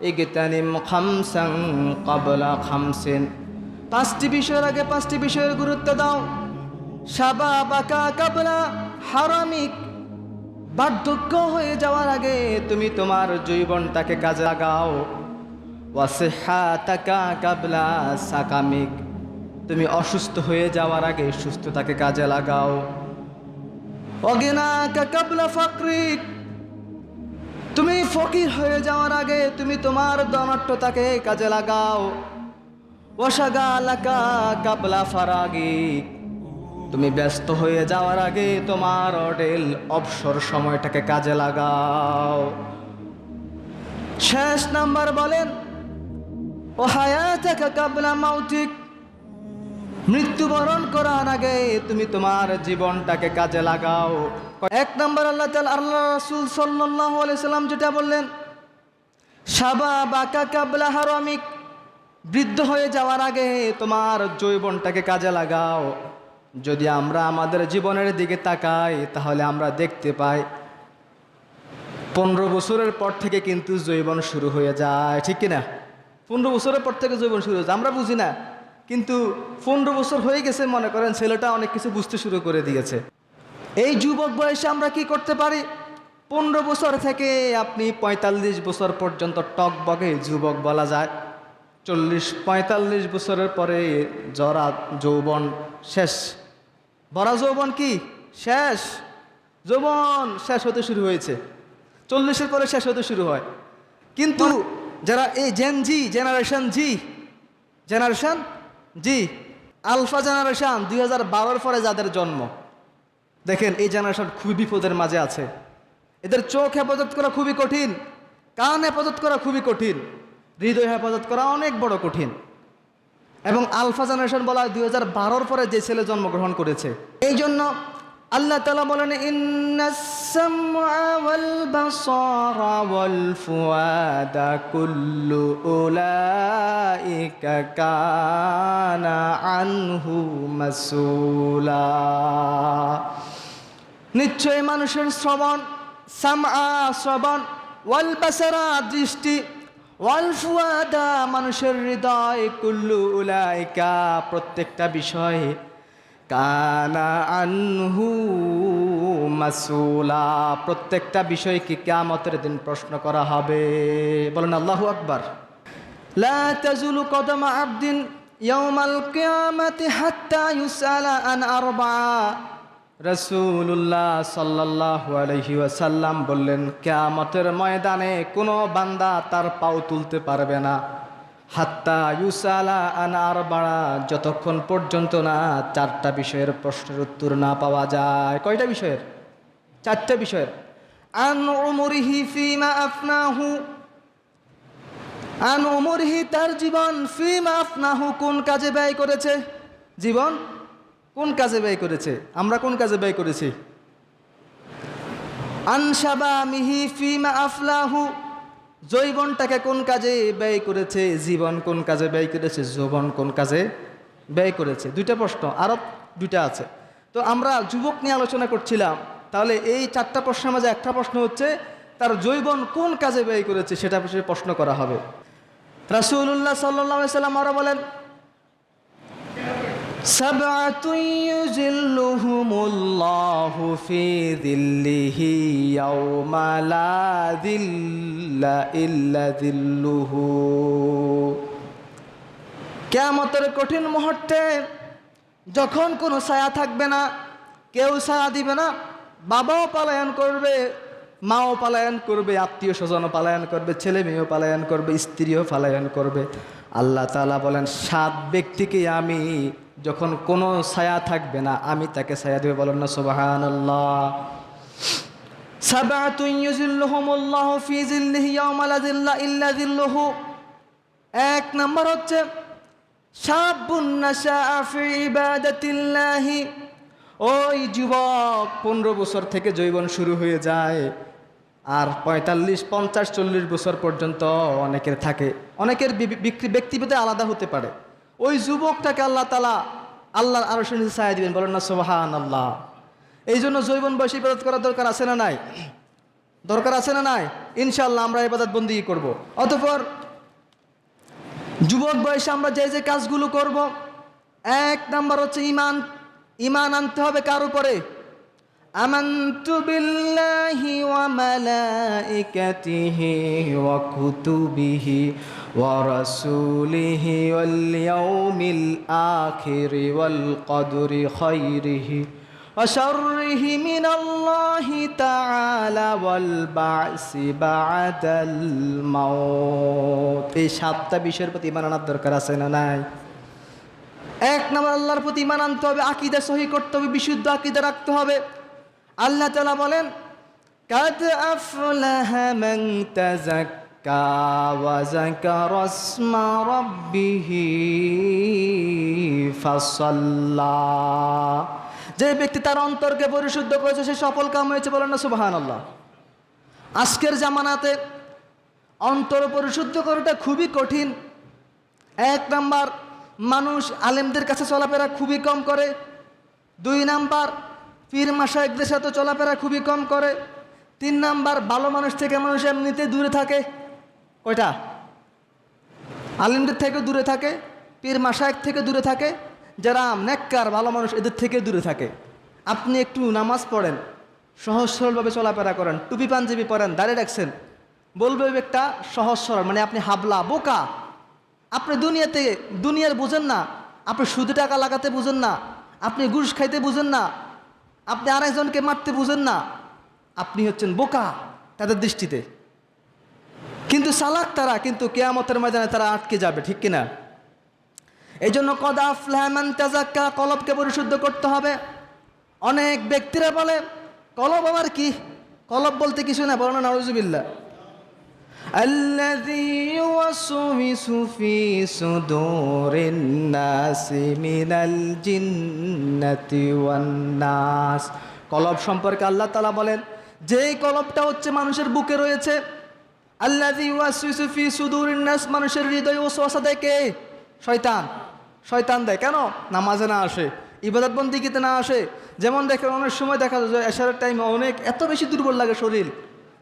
ইগতানিম খামসাং কাবলা খামসিন। পাঁচটি বিষয়ের আগে পাঁচটি বিষয়ের গুরুত্ব দাও। সাবা বাকা কাবলা হারামিক, বার্ধক্য হয়ে যাওয়ার আগে তুমি তোমার জীবনটাকে কাজে লাগাও। ওয়াসিহাতাকা কাবলা সাকামিক। তুমি অসুস্থ হয়ে যাওয়ার আগে সুস্থতাকে কাজে লাগাও। অগিনাকা কাবলা ফাকরিক। তুমি ফকির হয়ে যাওয়ার আগে তুমি তোমার দনট্টতাকে কাজে লাগাও। ওয়াসাগালাকা কাবলা ফারাগিক তুমি ব্যস্ত হয়ে যাওয়ার আগে তোমার অডেল অবসর সময়টাকে কাজে লাগাও। শেষ নাম্বার বলেন, ও হায়াতাকা কাবলা মাউতিক। মৃত্যুবরণ করার আগে তুমি তোমার জীবনটাকে কাজে লাগাও। এক নম্বর আল্লাহ তাআলা, আল্লাহ রাসূল আলাইহি সাল্লাম যেটা বললেন, সাবা বাকা কাবলা হারামিক, বৃদ্ধ হয়ে যাওয়ার আগে তোমার যৌবনটাকে কাজে লাগাও। যদি আমরা আমাদের জীবনের দিকে তাকাই, তাহলে আমরা দেখতে পাই পনেরো বছরের পর থেকে কিন্তু জৈবন শুরু হয়ে যায়, ঠিক কিনা? পনেরো বছরের পর থেকে জৈবন শুরু হয়ে যায়, আমরা বুঝি না। কিন্তু পনেরো বছর হয়ে গেছে মনে করেন ছেলেটা অনেক কিছু বুঝতে শুরু করে দিয়েছে। এই যুবক বয়সে আমরা কি করতে পারি? পনেরো বছর থেকে আপনি পঁয়তাল্লিশ বছর পর্যন্ত টক বগে যুবক বলা যায়। চল্লিশ পঁয়তাল্লিশ বছরের পরে জরা যৌবন শেষ। বড়া যৌবন কি? শেষ। যৌবন শেষ হতে শুরু হয়েছে। চল্লিশের পরে শেষ হতে শুরু হয়। কিন্তু যারা এই gen Z generation Z generation Z, alpha generation দুই হাজার বারোর পরে যাদের জন্ম। দেখেন, এই জেনারেশন খুবই বিপদের মাঝে আছে। এদের চোখ হেফাজত করা খুবই কঠিন, কান হেফাজত করা খুবই কঠিন, হৃদয় হেফাজত করা অনেক বড় কঠিন। এবং আলফা জেনারেশন বলা হয় দুই হাজার বারোর পরে যে ছেলে জন্মগ্রহণ করেছে। এই জন্য আল্লাহ তালা বলেন নিশ্চয় মানুষের শ্রবণ, সামআ শ্রবণ, ওয়াল দৃষ্টি, ওয়াল ফুয়াদা মানুষের হৃদয় কুল্লু উলাইকা প্রত্যেকটা বিষয়ে কানা আনহু মাসুলা, প্রত্যেকটা বিষয় কি কিয়ামতের দিন প্রশ্ন করা হবে। বলেন আল্লাহু আকবার। আন আলহি ওয়াসাল্লাম বললেন, কেয়ামতের ময়দানে কোনো বান্দা তার পাও তুলতে পারবে না। হাত্তা ইউসালা আনার বাড়া যতক্ষণ পর্যন্ত না চারটা বিষয়ের প্রশ্নের উত্তর না পাওয়া যায়। কয়টা বিষয়ের? চারটা বিষয়ের। আন উমরিহি ফিমা আফনাহু, আন ওমরিহি তার জীবন ফিমা আফনাহু কোন কাজে ব্যয় করেছে? জীবন কোন কাজে ব্যয় করেছে? আমরা কোন কাজে ব্যয় করেছি? আনসাবা মিহি ফিমা আফলাহু জৈবনটাকে কোন কাজে ব্যয় করেছে? জীবন কোন কাজে ব্যয় করেছে? যৌবন কোন কাজে ব্যয় করেছে? দুইটা প্রশ্ন, আরও দুইটা আছে। তো আমরা যুবক নিয়ে আলোচনা করছিলাম, তাহলে এই চারটা প্রশ্নের মাঝে একটা প্রশ্ন হচ্ছে, তার জৈবন কোন কাজে ব্যয় করেছে? সেটা প্রশ্ন করা হবে। রাসুল্লাহ সাল্লাহ সাল্লাম আরও বলেন سبعة يجلهم الله في ذله يوم لا ذل إلا ذله কেয়ামতের কঠিন মুহূর্তে যখন কোনো ছায়া থাকবে না কেউ ছায়া দিবে না বাবাও পালায়ন করবে মাও পালায়ন করবে আত্মীয় স্বজনও পালায়ন করবে ছেলে মেয়েও পালায়ন করবে স্ত্রীও পালায়ন করবে আল্লাহ তালা বলেন সাত ব্যক্তিকে আমি যখন কোনো ছায়া থাকবে না, আমি তাকে ছায়া দেবে, বলেন না সোবাহান আল্লাহ এক নম্বর হচ্ছে ওই যুবক পনেরো বছর থেকে জৈবন শুরু হয়ে যায়, আর পঁয়তাল্লিশ, পঞ্চাশ, চল্লিশ বছর পর্যন্ত অনেকের থাকে। অনেকের ব্যক্তিভেদে আলাদা হতে পারে। ওই যুবকটাকে আল্লাহ তালা আল্লাহর আরও শুনে ছায়া দিবেন, বলেন না সোহান আল্লাহ এই জন্য জৈবন বয়সী ইবাদত করার দরকার আছে না নাই? দরকার আছে না নাই? ইনশাল্লাহ আমরা ইবাদত বন্দি করব। অতপর যুবক বয়সে আমরা যে যে কাজগুলো করব, এক নাম্বার হচ্ছে ইমান। ইমান আনতে হবে কার উপরে? آمنت بالله وملائكته وكتبه ورسوله واليوم الآخر والقدر خيره وشره من الله تعالى والبعث بعد الموت এই সাতটা বিষয়ের প্রতি ইমান আনার দরকার আছে না নাই এক নম্বর আল্লাহর প্রতি ইমান আনতে হবে আকিদা সহি করতে হবে বিশুদ্ধ আকিদা রাখতে হবে আল্লাহ তালা বলেন, কাদ আফলাহা যে ব্যক্তি তার অন্তরকে পরিশুদ্ধ করেছে, সে সফল কাম হয়েছে বলেন না, সুবহানাল্লাহ। আজকের জামানাতে অন্তর পরিশুদ্ধ করাটা খুবই কঠিন। এক নাম্বার, মানুষ আলেমদের কাছে চলাফেরা খুবই কম করে। দুই নাম্বার পীর মাসায়কদের সাথে চলাফেরা খুবই কম করে। তিন নাম্বার, ভালো মানুষ থেকে মানুষ এমনিতে দূরে থাকে। কয়টা? আলিমদের থেকে দূরে থাকে, পীর মাসায়ক থেকে দূরে থাকে। যারা নেককার, ভালো মানুষ এদের থেকে দূরে থাকে। আপনি একটু নামাজ পড়েন, সহজ সরলভাবে চলাফেরা করেন, টুপি পাঞ্জাবি পরেন, দাঁড়িয়ে রাখছেন। বলবে একটা সহজ সরল মানে আপনি হাবলা, বোকা। আপনি দুনিয়াতে, দুনিয়ার বুঝেন না, আপনি সুদে টাকা লাগাতে বুঝেন না, আপনি ঘুষ খাইতে বুঝেন না আপনি আরেকজনকে মারতে বুঝেন না। আপনি হচ্ছেন বোকা তাদের দৃষ্টিতে। কিন্তু সালাক তারা, কিন্তু কেয়ামতের ময়দানে তারা আটকে যাবে, ঠিক কিনা? এই জন্য কদা তাজাক্কা কলবকে পরিশুদ্ধ করতে হবে। অনেক ব্যক্তিরা বলে, কলব আবার কি? কলব বলতে কিছু না বলো না নরজুবিল্লা الذي يوسوس في صدور الناس من الجنة والناس কলব সম্পর্কে আল্লাহ তালা বলেন যেই কলবটা হচ্ছে মানুষের বুকে রয়েছে আল্লাযী ইউওয়াসওয়িসু ফি সুদুরিন নাস মানুষের হৃদয়ে ওয়াসওয়াসা দেয় কে শয়তান শয়তান দেয় কেন নামাজে না আসে ইবাদত বন্দিকিতে না আসে যেমন দেখেন অনেক সময় দেখা যায় এশারের টাইমে অনেক এত বেশি দুর্বল লাগে শরীর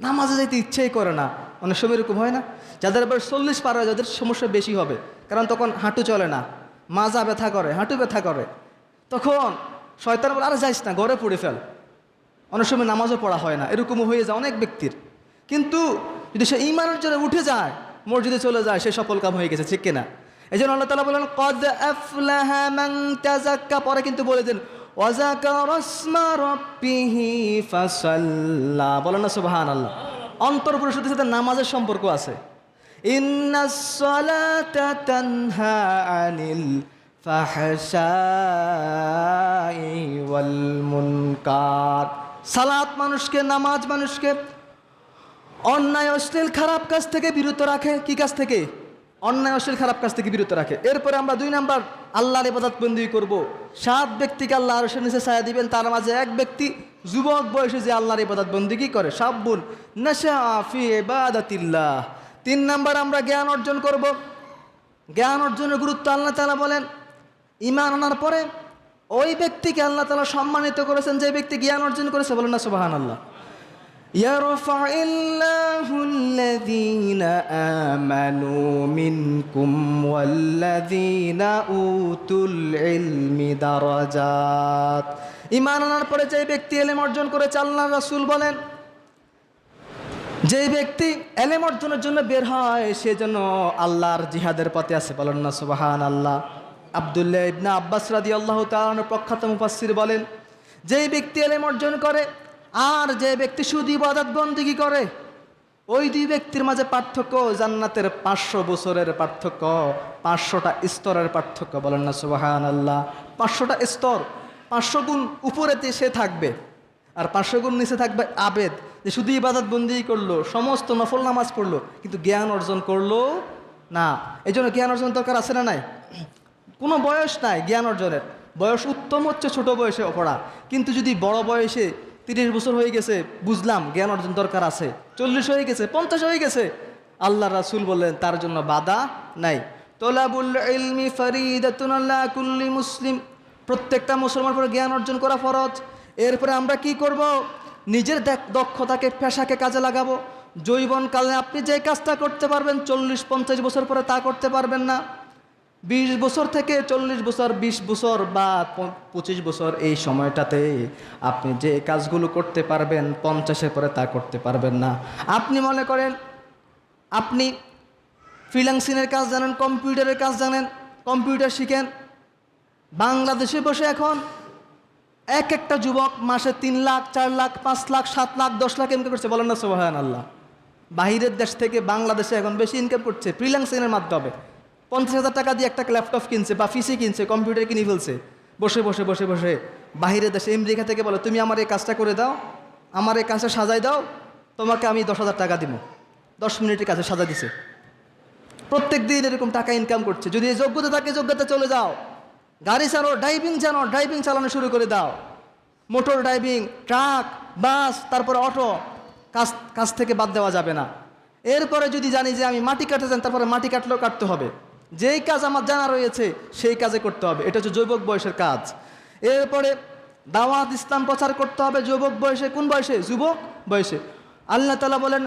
নামাজে যেতে ইচ্ছেই করে না অনেক সময় এরকম হয় না? যাদের এবার চল্লিশ পার হয়, যাদের সমস্যা বেশি হবে, কারণ তখন হাঁটু চলে না, মাজা ব্যথা করে, হাঁটু ব্যথা করে। তখন শয়তান বলে, আরে যাইস না, ঘরে পড়ে ফেল। অনেক সময় নামাজও পড়া হয় না এরকমও হয়ে যায় অনেক ব্যক্তির। কিন্তু যদি সে ইমানের জন্য উঠে যায়, মসজিদে চলে যায়, সে সফল কাম হয়ে গেছে, ঠিক কিনা? এই জন্য আল্লাহ তালা বলেন, কদ মান পরে কিন্তু বলে দেন বলেন না, সুবহানাল্লাহ। অন্তর পরিশুদ্ধির সাথে নামাজের সম্পর্ক আছে। আনিল সালাত মানুষকে, নামাজ মানুষকে অন্যায়, অশ্লীল, খারাপ কাজ থেকে বিরত রাখে। কি কাজ থেকে? অন্যায় অশ্লীল খারাপ কাজ থেকে বিরত রাখে। এরপরে আমরা দুই নাম্বার, আল্লাহর ইবাদত বন্দি করব। সাত ব্যক্তিকে আল্লাহ আরশের নিচে ছায়া দিবেন, তার মাঝে এক ব্যক্তি যুবক বয়সে যে আল্লাহর ইবাদত কি করে? সাব্বুন নেশা ইবাদাতিল্লাহ। তিন নাম্বার আমরা জ্ঞান অর্জন করব। জ্ঞান অর্জনের গুরুত্ব আল্লাহ তালা বলেন ইমান আনার পরে ওই ব্যক্তিকে আল্লাহ তালা সম্মানিত করেছেন, যে ব্যক্তি জ্ঞান অর্জন করেছে, বলেন না সুবাহান আল্লাহ يرفع الله الذين آمنوا منكم والذين أوتوا العلم درجات ইমান আনার পরে যে ব্যক্তি এলেম অর্জন করেছে আল্লাহ রাসূল বলেন যে ব্যক্তি এলেম অর্জনের জন্য বের হয় সে যেন আল্লাহর জিহাদের পথে আছে বলেন না সুবাহান আল্লাহ আবদুল্লাহ ইবনা আব্বাস রাদি আল্লাহ তালানোর প্রখ্যাত মুফাসির বলেন যেই ব্যক্তি এলেম অর্জন করে আর যে ব্যক্তি শুধু ইবাদত বন্দিগি করে, ওই দুই ব্যক্তির মাঝে পার্থক্য জান্নাতের পাঁচশো বছরের পার্থক্য, পাঁচশোটা স্তরের পার্থক্য। বলেন না সুবাহান আল্লাহ পাঁচশোটা স্তর, পাঁচশো গুণ উপরেতে সে থাকবে আর পাঁচশো গুণ নিচে থাকবে আবেদ। যে শুধু ইবাদত বন্দি করল, সমস্ত নফল নামাজ পড়ল, কিন্তু জ্ঞান অর্জন করল না। এই জন্য জ্ঞান অর্জন দরকার আছে না নাই? কোনো বয়স নাই জ্ঞান অর্জনের। বয়স উত্তম হচ্ছে ছোট বয়সে পড়া কিন্তু যদি বড় বয়সে তিরিশ বছর হয়ে গেছে, বুঝলাম, জ্ঞান অর্জন দরকার আছে। চল্লিশ হয়ে গেছে, পঞ্চাশ হয়ে গেছে। আল্লাহ রাসুল বললেন, তার জন্য বাধা নাই। ইলমি কুল্লি মুসলিম। প্রত্যেকটা মুসলমান পরে জ্ঞান অর্জন করা ফরজ। এরপরে আমরা কি করব? নিজের দক্ষতাকে, পেশাকে কাজে লাগাবো। জৈবনকালে আপনি যে কাজটা করতে পারবেন, চল্লিশ, পঞ্চাশ বছর পরে তা করতে পারবেন না। বিশ বছর থেকে চল্লিশ বছর, বিশ বছর বা পঁচিশ বছর এই সময়টাতে আপনি যে কাজগুলো করতে পারবেন, পঞ্চাশের পরে তা করতে পারবেন না। আপনি মনে করেন, আপনি ফ্রিল্যান্সিংয়ের কাজ জানেন, কম্পিউটারের কাজ জানেন, কম্পিউটার শিখেন। বাংলাদেশে বসে এখন এক একটা যুবক মাসে তিন লাখ, চার লাখ, পাঁচ লাখ, সাত লাখ, দশ লাখ ইনকাম করছে। বলেন না সোহান আল্লাহ বাহিরের দেশ থেকে বাংলাদেশে এখন বেশি ইনকাম করছে, ফ্রিল্যান্সিংয়ের মাধ্যমে। পঞ্চাশ হাজার টাকা দিয়ে একটা ল্যাপটপ কিনছে বা পিসি কিনছে কম্পিউটার কিনে ফেলছে। বসে বসে বসে বসে বাহিরের দেশে, আমেরিকা থেকে বলে, তুমি আমার এই কাজটা করে দাও, আমার এই কাজটা সাজাই দাও, তোমাকে আমি দশ হাজার টাকা দিব। দশ মিনিটের কাছে সাজা দিছে। প্রত্যেক দিন এরকম টাকা ইনকাম করছে। যদি যোগ্যতা থাকে যোগ্যতা চলে যাও। গাড়ি চালো ড্রাইভিং জানো ড্রাইভিং চালানো শুরু করে দাও। মোটর ড্রাইভিং ট্রাক বাস তারপরে অটো কাজ কাজ থেকে বাদ দেওয়া যাবে না। এরপরে যদি জানি যে আমি মাটি কাটতে চান তারপরে মাটি কাটলেও কাটতে হবে। যেই কাজ আমার জানা রয়েছে সেই কাজে করতে হবে এটা হচ্ছে যুবক বয়সের কাজ এরপরে দাওয়াত ইসলাম প্রচার করতে হবে যুবক বয়সে কোন বয়সে যুবক বয়সে আল্লাহ তালা বলেন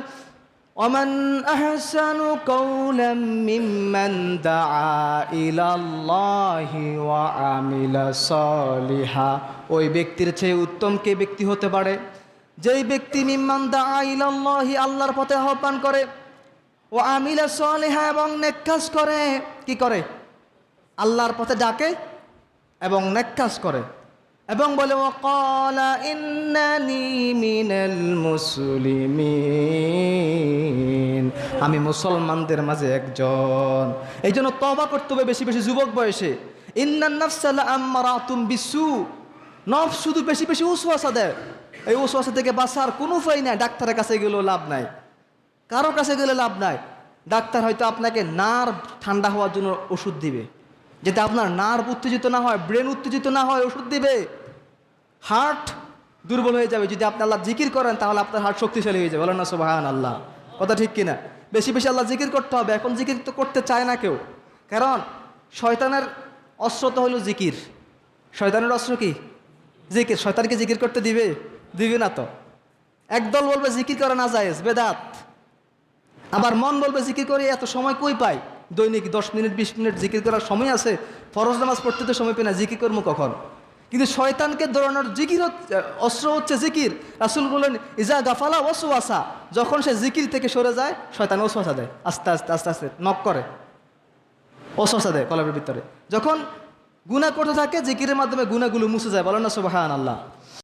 ومن أحسن قولا ممن دعا إلى الله وعمل صالحا ওই ব্যক্তির চেয়ে উত্তম কে ব্যক্তি হতে পারে যেই ব্যক্তি মিম্মান দা ইলাল্লাহি আল্লাহর পথে আহ্বান করে ও আমিলা সলিহা এবং নেক কাজ করে কি করে? আল্লাহর পথে ডাকে এবং নেক কাজ করে। এবং বলে ও মুসলিমিন। আমি মুসলমানদের মাঝে একজন। এই জন্য তবা করতে হবে বেশি বেশি যুবক বয়সে। ইন্নান নাফসালা আম্মারাতুম বিসু। নফ শুধু বেশি বেশি উসওয়াসা দেয়। এই উসওয়াসা থেকে বাঁচার কোনো উপায় নাই। ডাক্তারের কাছে গেলেও লাভ নাই। কারও কাছে গেলে লাভ নাই। ডাক্তার হয়তো আপনাকে নার্ভ ঠান্ডা হওয়ার জন্য ওষুধ দিবে। যাতে আপনার নার্ভ উত্তেজিত না হয়, ব্রেন উত্তেজিত না হয়, ওষুধ দিবে। হার্ট দুর্বল হয়ে যাবে। যদি আপনি আল্লাহ জিকির করেন, তাহলে আপনার হার্ট শক্তিশালী হয়ে যাবে। বলেন না সোবাহান আল্লাহ কথা ঠিক কিনা? বেশি বেশি আল্লাহ জিকির করতে হবে। এখন জিকির তো করতে চায় না কেউ। কারণ শয়তানের অস্ত্র তো হলো জিকির। শয়তানের অস্ত্র কি? জিকির। শয়তানকে জিকির করতে দিবে? দিবে না তো। একদল বলবে, জিকির করে না যায় বেদাত। আবার মন বলবে জিকির করে, এত সময় কই পাই? দৈনিক দশ মিনিট, বিশ মিনিট জিকির করার সময় আছে, ফরজ নামাজ পড়তে তো সময় পাই না, জিকির করব কখন? কিন্তু শয়তানকে দৌড়ানোর জিকির অস্ত্র হচ্ছে জিকির। রাসুল বললেন ইজা গাফালা ওসুয়াসা যখন সে জিকির থেকে সরে যায়, শয়তান ওসুয়াসা দেয়, আস্তে আস্তে আস্তে আস্তে, নক করে। ওসুয়াসা দেয় কলবের ভিতরে। যখন গুণা করতে থাকে, জিকিরের মাধ্যমে গুণাগুলো মুছে যায়, বলেন না সুবাহান আল্লাহ